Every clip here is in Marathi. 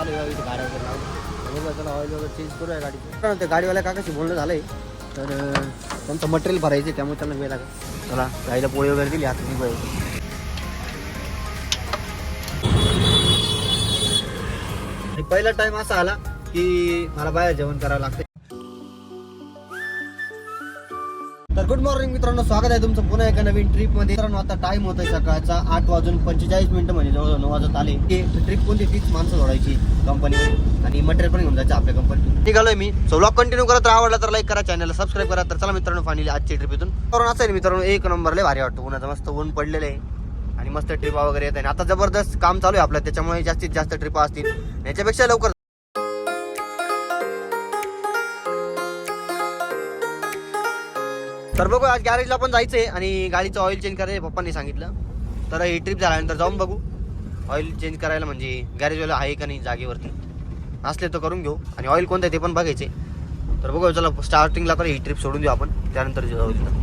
आलो आहे इथे गाड्या वगैरे लावून बघूया ऑइल वगैरे चेंज करूया गाडीचं. त्या गाडीवाल्या काकाशी बोलणं झालं आहे तर त्यांचं मटेरियल भरायचं त्यामुळे त्यांना वेळ लागेल. चला गाडीला पोळी वगैरे दिली आता निघूया आणि पहिला टाइम असा आला की मला बाहेर जेवण करावं लागतं तर गुड मॉर्निंग मित्रांनो स्वागत आहे तुमचं पुन्हा एका नवीन ट्रिपमध्ये. मित्रांनो आता टाइम होतोय सकाळचा आठ वाजून पंचेचाळीस मिनिटं म्हणजे जवळ नऊ वाजत आले. की ट्रिप कोणती? तीच माणसं जोडायची कंपनीमध्ये आणि मटेरियल पण घेऊन जायचं आपल्या कंपनीतून निघालोय मी. सो ब्लॉग कंटिन्यू करत आवडला तर लाईक करा चॅनलला सबस्क्राईब करा. तर चला मित्रांनो फायनली आजची ट्रिप इथून करून असं आहे मित्रांनो एक नंबरला भारी वाटतो. उन्हाचं मस्त ऊन पडलेलं आहे. आणि मस्त ट्रिपा वगैरे येत आहे. आता जबरदस्त काम चालू आहे आपलं. त्याच्यामुळे जास्तीत जास्त ट्रिपा असतील. याच्यापेक्षा लवकर तर बघू आज गॅरेजला पण जायचंय आणि गाडीचं ऑइल चेंज करायचं पप्पांनी सांगितलं. तर ही ट्रिप झाल्यानंतर जाऊन बघू. ऑइल चेंज करायला म्हणजे गॅरेजवाला आहे का नाही जागेवरती. असले तर करून घेऊ. आणि ऑइल कोणतं आहे ते पण बघायचे तर बघू चला स्टार्टिंगला तर ही ट्रिप सोडून देऊ आपण. त्यानंतर जाऊ तिथं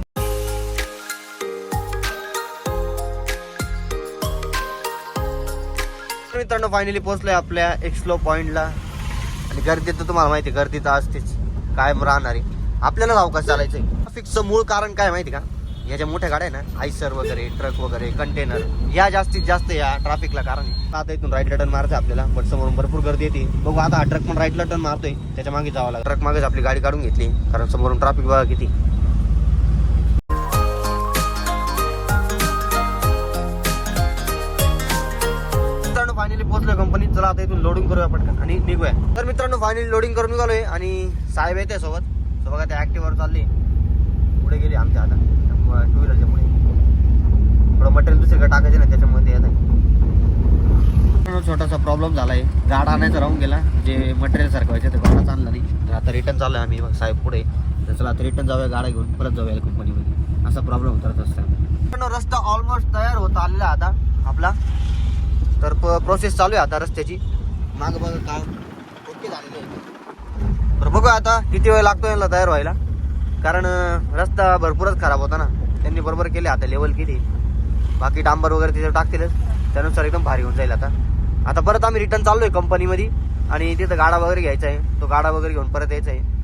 मित्रांनो फायनली पोहोचलोय आपल्या एक्सलो पॉइंटला आणि गर्दी तर तुम्हाला माहिती आहे, गर्दी तर असतेच. कायम राहणारी. आपल्याला अवकाश चालायचं आहे ट्रॅफिकचं मूळ कारण काय माहिती का? ह्या ज्या मोठ्या गाड्या आहे ना आयसर वगैरे ट्रक वगैरे कंटेनर या जास्तीत जास्त या ट्रॅफिकला कारण आता इथून राईट टर्न मारायचं आपल्याला बट समोरून भरपूर गर्दी येते. बघू आता हा ट्रक पण राईटला टर्न मारतोय त्याच्यामागे जावं लागेल. ट्रक मागेच आपली गाडी काढून घेतली कारण समोरून ट्रॅफिक बघा किती. मित्रांनो फायनली पोहोचलोय कंपनीत चला आता इथून लोडिंग करूया पटकन आणि निघूया. तर मित्रांनो फायनली लोडिंग करून निघालोय आणि साहेब येते सोबत. सो बघा त्या ऍक्टिव्हवर चालली. पुढे गेली आमच्या आता टू व्हीलरच्या पुढे. थोडं मटेरियल दुसरीकडे टाकायचे ना त्याच्यामुळे ते येत आहे छोटासा प्रॉब्लेम झालाय. गाडा आणायचा राहून गेला. जे मटेरियल सारखवायचे ते गाडाच आणला नाही. तर आता रिटर्न चाललोय आम्ही साहेब पुढे. तर चला आता रिटर्न जाऊया गाडा घेऊन. परत जाऊया कंपनीमध्ये असा प्रॉब्लेम होता रस्ता रस्ता ऑलमोस्ट तयार होत आलेला आहे आता आपला. तर प्रोसेस चालू आहे आता रस्त्याची. माग बघा काम ओके झालेलं आहे. तर बघू आता किती वेळ लागतो याला तयार व्हायला. कारण रस्ता भरपूरच खराब होता ना. त्यांनी बरोबर केले आता लेवल केली. बाकी डांबर वगैरे तिथे टाकतीलच. त्यानुसार एकदम भारी होऊन जाईल आता. आता परत आम्ही रिटर्न चाललोय कंपनीमध्ये आणि तिथं गाडा वगैरे घ्यायचा आहे. तो गाडा वगैरे घेऊन परत यायचा आहे.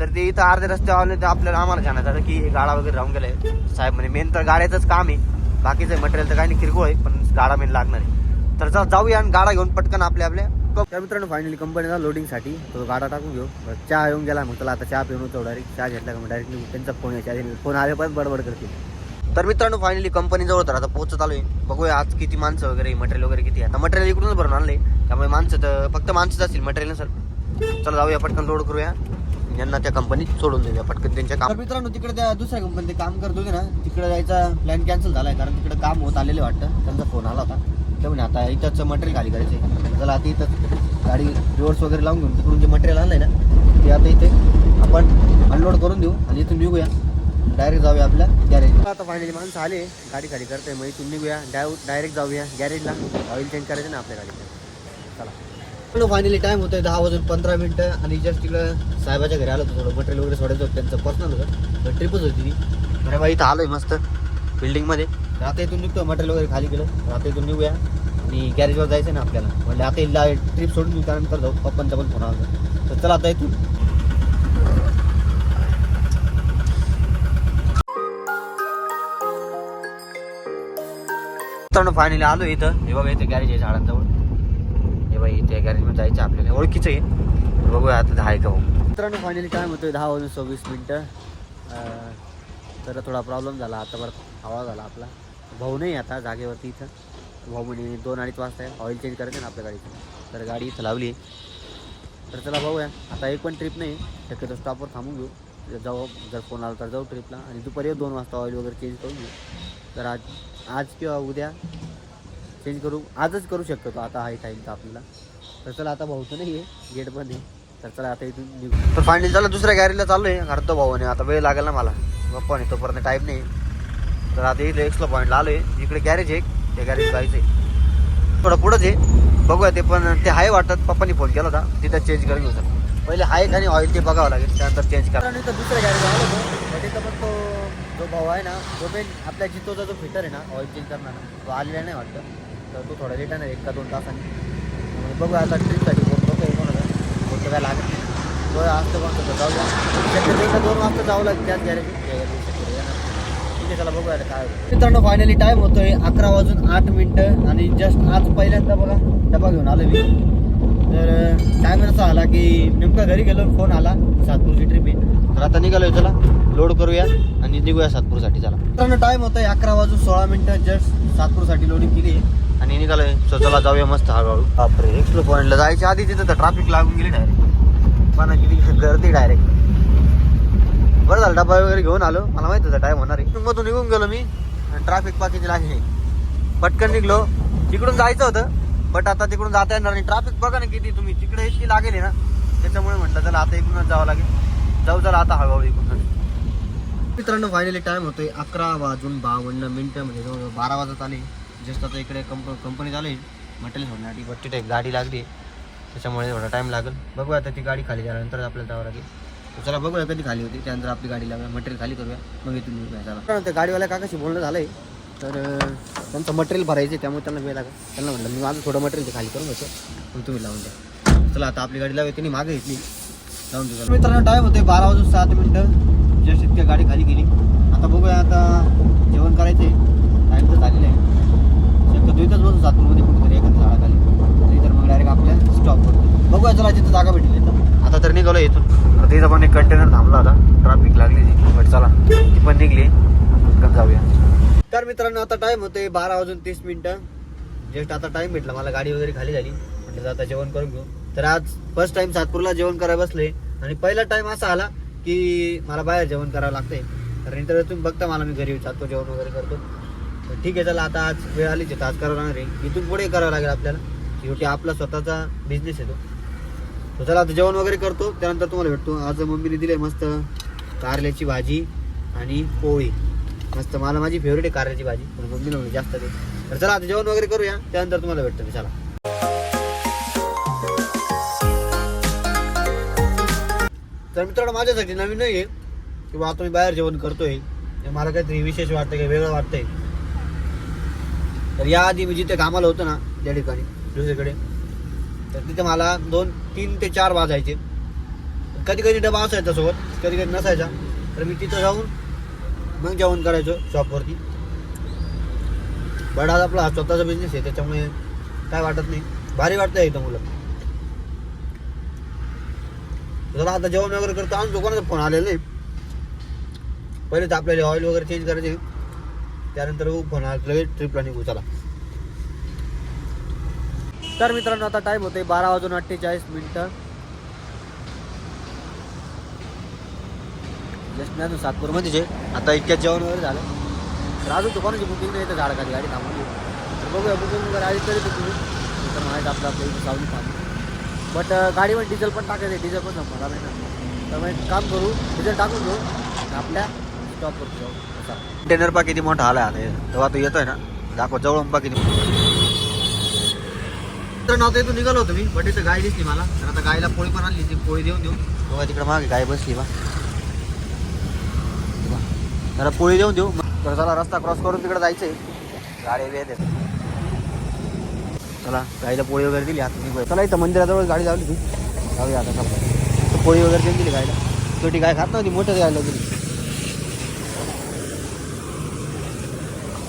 तर ते इथं अर्ध्या रस्त्यावर तर आपल्याला आम्हाला जाण्यात आलं की गाडा वगैरे राहून गेलाय. साहेब म्हणजे मेन तर गाड्याचंच काम आहे. बाकीचं मटेरियल तर काही नाही किरकोळ आहे पण गाडा मेन लागणार आहे. तर जाऊया आणि गाडा घेऊन पटकन आपल्या आपल्या त्या मित्रांनो फायनली कंपनीचा लोडिंगसाठी तो गाडा टाकून घेऊ. चहा येऊन गेला मग त्याला आता चहा पिऊन होतो डायरेक्ट चहा घेतला का मग डायरेक्टली त्यांचा फोन यायचा फोन आले पण बडबड करतील. तर मित्रांनो फायनली कंपनी जवळ तर आता पोहोचत आलोय. बघूया आज किती माणसं वगैरे मटेरियल वगैरे किती आहे. आता मटेरियल इकडूनच भरून आणले त्यामुळे माणसं तर फक्त माणसंच असतील मटेरियल नसेल चला जाऊया पटकन लोड करूया. यांना त्या कंपनीत सोडून देऊया पटकन त्यांच्या काम मित्रांनो तिकडे त्या दुसऱ्या कंपनीत ते काम करत होते ना तिकडे जायचा प्लॅन कॅन्सल झालाय कारण तिकडे काम होत आलेले वाटतं. त्यांचा फोन आला होता. तर म्हणे आता इथंच मटेरियल खाली करायचं चला आता इथं गाडी रिवर्स वगैरे लावून घेऊन तिकडून जे मटेरियल आणलं आहे ना ते आता इथे आपण अनलोड करून देऊ आणि इथून निघूया. डायरेक्ट जाऊया आपल्या गॅरेज आता फायनली माणसं आले. गाडी खाली करते मग इथून निघूया. डायरेक्ट जाऊया गॅरेजला ऑइल चेंज करायचं ना आपल्या गाडीचं. चला. फायनली टाईम होतोय दहा वाजून पंधरा मिनटं आणि जस्ट तिकडं साहेबाच्या घरी आलो होतो थोडं मटेरियल वगैरे सोडायचं होतं त्यांचं पर्सनल होतं. तर ट्रिपच होती ती. अरे बाई इथं आलोय मस्त. बिल्डिंगमध्ये. आता इथून निघतो मटेरियल वगैरे खाली केलं आता इथून निघूया. आणि गॅरेजवर जायचं ना आपल्याला. म्हणजे आता इथला ट्रिप सोडून देऊ त्यानंतर जाऊ. पप्पांचा पण फोन आला. तर चला आता इथून. फायनली आलो इथं. हे बघा इथे गॅरेज आहे झाडांजवळ. हे बाई इथे गॅरेजमध्ये जायचं आपल्याला. ओळखीचं आहे. बघूया आता दहा का हो? मित्रांनो फायनली काय म्हणतोय दहा वाजून सव्वीस मिनटं. तर थोडा प्रॉब्लेम झाला. आता बरं हवा झाला आपला. भाऊ नाही आता जागेवरती इथं. भाऊ म्हणे दोन अडीच वाजता आहे. ऑइल चेंज करायचं ना आपल्या गाडीचं. तर गाडी इथं लावली. तर चला भाऊया आता एक पण ट्रिप नाही. शक्यतो स्टॉपवर थांबून घेऊ. जाऊ जर फोन आला तर जाऊ ट्रिपला आणि दुपारी दोन वाजता ऑइल वगैरे चेंज करून घेऊ. तर आज आज किंवा उद्या चेंज करू आजच करू शकतो तो. आता हाय टाईम तर आपल्याला. तर चला आता भाऊ तर नाही आहे. गेट बंद आहे. तर चला आता इथून निघू. तर फायनल चला दुसऱ्या गॅरेजला चाललो आहे घरतो भाऊने. आता वेळ लागेल ना मला. पप्पाने तोपर्यंत टाईम नाही. तर आता इथे एक्स्ट्रा पॉईंटला आलो आहे इकडे गॅरेज आहे त्या गॅरेज जायचं आहे थोडं पुढंच आहे बघूया ते पण ते आहे वाटतात पप्पानी फोन केला होता. तिथं चेंज करून घेऊ सर. पहिले आहे का ऑइल ते बघावं लागेल त्यानंतर चेंज करा. तर दुसऱ्या गॅरेज आलो होतो. तर तिथं पण तो जो भाऊ आहे ना तो मेन आपल्या जितोचा जो फिटर आहे ना ऑइल चेंज करणार तो आलेला नाही वाटतं. तर तो थोडा रिटर्न आहे एक का दोन तासांनी. त्यामुळे बघू आता ट्रीपसाठी कोण लोक कोणतं काय लागत नाही. असतं पण जाऊया शक्यतो दोन वाजता जावं लागेल त्याच गॅरेज ठीक आहे चला काय मित्रांनो फायनली टाईम होतोय अकरा वाजून आठ मिनटं आणि जस्ट आज पहिल्यांदा बघा डबा घेऊन आलो मी. तर टायम असा आला की नेमका घरी गेलो फोन आला सातपूरची ट्रिप आहे. तर आता निघालोय चला. लोड करूया आणि निघूया सातपूरसाठी चला. मित्रांनो टाइम होतोय अकरा वाजून सोळा मिनिटं जस्ट सातपूरसाठी लोडिंग केली आणि निघालोय. चला जाऊया मस्त हळूहळू. बापरे एक्सप्लो पॉईंटला जायच्या आधी तिथं तर ट्रॅफिक लागून गेली डायरेक्ट पण किती गर्दी डायरेक्ट बरं झालं डबा वगैरे घेऊन आलो. मला माहीत होतं टाइम होणार आहे. मधून निघून गेलो मी. ट्रॅफिक पाकिंग लागली पटकन निघलो. तिकडून जायचं होतं बट आता तिकडून जाता येणार नाही. ट्रॅफिक बघा ना किती. तुम्ही तिकडे इतकी लागेल ना. त्याच्यामुळे म्हटलं चला आता इकडूनच जावं लागेल. जाऊ चला आता हळूहळू इकडून मित्रांनो फायनली टाइम होतोय. अकरा वाजून बावन्न मिनटं म्हणजे जवळ बारा वाजत आले. जस्ट आता इकडे कंप कंपनी आले मटेरियल होण्यासाठी बट तिथे गाडी लागली त्याच्यामुळे थोडा टाईम लागेल. बघूया आता ती गाडी खाली झाल्यानंतर आपल्याला जावं लागेल. चला बघूया कधी खाली होती त्यानंतर आपली गाडी लागणार मटेरियल खाली करूया. मग इथून निघूया चला. त्या गाडीवाल्या काकाशी बोलणं झालंय. तर त्यांचं मटेरियल भरायचं त्यामुळे त्यांना वेळ लागेल. त्यांना म्हटलं मी माझं थोडं मटेरियल ते खाली करून घेतो मग तुम्ही लावून द्या. चला आता आपली गाडी लावली त्यांनी मागे घेतली. लावून देऊ मित्रांनो टाईम होते बारा वाजून सात मिनटं. जस्ट इतक्या गाडी खाली गेली. आता बघूया आता जेवण करायचं आहे टाईम तर झालेलं आहे. शक्यतो इथंच बसू सातपूरमध्ये कुठेतरी एक झाडाखाली नाही तर मग डायरेक्ट आपल्या स्टॉप करतो बघूया चला जिथं जागा भेटली आता तर निघालो इथून. तिथं पण एक कंटेनर थांबला आता ट्रॅफिक लागली बट चला ती पण निघली. जाऊया. तर मित्रांनो आता टाइम होते बारा वाजून तीस मिनिटं. जस्ट आता टाइम भेटला. मला गाडी वगैरे खाली झाली. म्हटलं आता जेवण करून घेऊ. तर आज फर्स्ट टाइम सातपूरला जेवण करायला बसले आणि पहिला टाइम असा आला की मला बाहेर जेवण करावं लागतंय. कारण नंतर तुम्ही बघता मला मी घरी जातो जेवण वगैरे करतो. तर ठीक आहे चला आता आज वेळ आलीच आहे. आज करावं लागणार आहे. इथून पुढे करावं लागेल आपल्याला. शेवटी आपला स्वतःचा बिझनेस येतो तर चला आता जेवण वगैरे करतो. त्यानंतर तुम्हाला भेटतो. आज मम्मीने दिले मस्त कारल्याची भाजी आणि पोळी. मस्त मला माझी फेवरेट आहे कारल्याची भाजी. पण मम्मीला म्हणजे जास्त ते तर चला आता जेवण वगैरे करूया. त्यानंतर तुम्हाला भेटतो मी. चला. तर मित्रांनो माझ्यासाठी नवीन नाही आहे. किंवा आता मी बाहेर जेवण करतोय. हे मला काहीतरी विशेष वाटतं काही वेगळं वाटतंय. तर याआधी मी जिथे कामाला होतो ना त्या ठिकाणी दुसरीकडे. तर तिथे मला दोन तीन ते चार वाजायचे. कधी कधी डबा असायचा सोबत कधी कधी नसायचा. तर मी तिथं जाऊन मग जेवण करायचो शॉपवरती बट आज आपला स्वतःचा बिझनेस आहे त्याच्यामुळे काय वाटत नाही. भारी वाटतं एकदम मुलं. जरा आता जेवण वगैरे करतो. आणि दुकानाचा फोन आलेला नाही. पहिले तर आपल्याला ऑइल वगैरे चेंज करायचे. त्यानंतर फोन आला लगेच ट्रिपला निघू. चला. तर मित्रांनो आता टाईम होते बारा वाजून अठ्ठेचाळीस मिनिटं. जस्ट मी अजून सातपूरमध्येच आहे आता इतक्यात जेवण वगैरे झालं. तर अजून दुकानाची बुकिंग नाही तर झाडाखाली गाडी थांबवली. तर बघूया बुकिंग वगैरे आली तरी तुम्ही तर माहीत आपलं चालू इथे सावली थांबली बट गाडीवर डिझेल पण टाकायचं आहे. डिझेल पण संपणार नाही ना. तर मग एक काम करू डिझेल टाकून घेऊ आपल्या स्टॉपवरती जाऊ. कंटेनर पा किती मोठा आला आहे तेव्हा तो येतोय ना. दाखव जवळून पा किती तर नव्हतं इथून निघालो होतो मी. बट इथं गाय दिसली मला. तर आता गायला पोळी पण आणली ती पोळी देऊन देऊ बघा तिकडे मागे गाय बसली बा. जरा पोळी देऊन देऊ. तर चला रस्ता क्रॉस करून तिकडे जायचंय. गाडी वेळ देत. चला गाईला पोळी वगैरे दिली आता निघूया. चला इथं मंदिराजवळ गाडी लावली ती जाऊया आता चला पोळी वगैरे देऊन दिली गायला. छोटी गाय खात नव्हती मोठं गायला दिली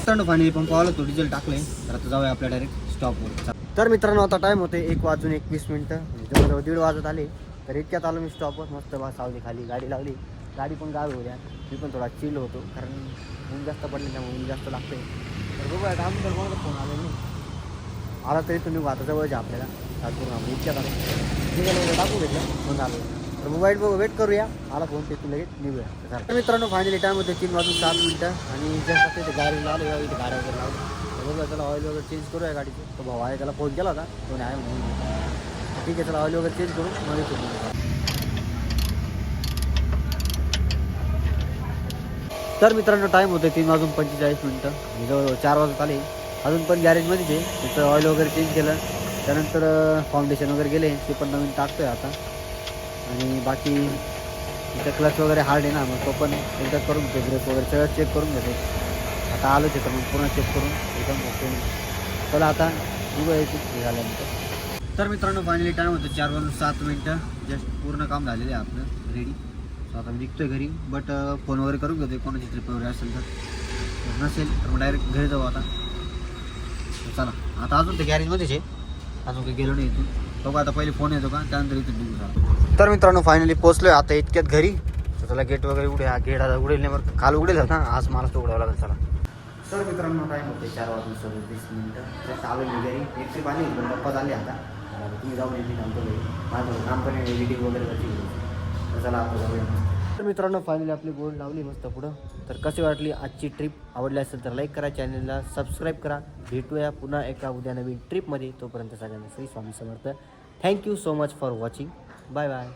थंड पाणी पण पावलं तो डिझेल टाकलंय. तर आता जाऊया आपल्या डायरेक्ट स्टॉपवर तर मित्रांनो आता टाइम होते एक वाजून एकवीस मिनटं. म्हणजे जवळजवळ दीड वाजत आले तर इतक्यात आलो मी स्टॉपवर मस्त बा सावली खाली गाडी लावली. गाडी पण गाव होत्या मी पण थोडा चिल होतो कारण ऊन जास्त पडले त्यामुळे ऊन जास्त लागते तर बघूया काम तर कोणाचा फोन आला मी आला तरी तुम्ही आता जवळच्या आपल्याला. सातपूर आम्ही इतक्यात आलो. निघालो टाकू घेतलं फोन आलो. तर मोबाईल बघू वेट करूया. आला फोन तिथून लगेच निघूया. तर मित्रांनो फायनली टाइम होते तीन वाजून सात मिनटं. आणि जस्ट आता गाडी लावलं इथे वगैरे लावलं. तर त्याला ऑइल वगैरे चेंज करूया गाडीचं. तो भाऊ आहे त्याला फोन केला होता. कोणी आहे म्हणून ठीक आहे चला ऑइल वगैरे चेंज करून मग येतो. तर मित्रांनो टाईम होते तीन वाजून पंचेचाळीस मिनटं. मी जवळजवळ चार वाजत आले. अजून पण गॅरेजमध्येच आहे. तिथं ऑइल वगैरे चेंज केलं. त्यानंतर फाउंडेशन वगैरे गेले. ते पण नवीन टाकतोय आता. आणि बाकी इथं क्लच वगैरे हार्ड आहे ना मग तो पण एकदा करून घेतो. ब्रेक वगैरे सगळं चेक करून घेतो. आता आलो तर मग पूर्ण चेक करून एकदम ओके चला आता निघूया झाल्यानंतर. तर मित्रांनो फायनली टाईम होतं चार वाजून सात मिनटं. जस्ट पूर्ण काम झालेलं आहे आपलं रेडी सो आता मी निघतोय घरी बट फोन वगैरे करून घेतोय. कोणाची ट्रिप वगैरे असेल तर. नसेल तर मग डायरेक्ट घरी जाऊ आता. चला. आता अजून ते गॅरेजमध्येच आहे. अजून काही गेलो नाही इथून. बघू आता पहिले फोन येतो का? त्यानंतर इथून निघू तर मित्रांनो फायनली पोहोचलोय आता इतक्यात घरी. त्याला गेट वगैरे उडे हा गेट आता उडेल नाही बरं काल उडेल होता आज मला तो उडावं लागेल चला. सर मित्रांनो टाईम होते चार वाजून सदतीस मिनटं. तर आलो मी घरी. एक ट्रिप आली पण पप्पा झाले आता. तुम्ही जाऊन येते आमचं घरी माझं काम पण एडिटिंग वगैरे कशी तर चला आपण जाऊया. तर मित्रांनो फायनली आपली बोर्ड लावली मस्त पुढं. तर कशी वाटली आजची ट्रिप आवडली असेल तर लाईक करा चॅनलला सबस्क्राईब करा. भेटूया पुन्हा एका उद्या नवीन ट्रिपमध्ये तोपर्यंत सगळ्यांना Shri Swami Samarth. Thank you so much for watching bye bye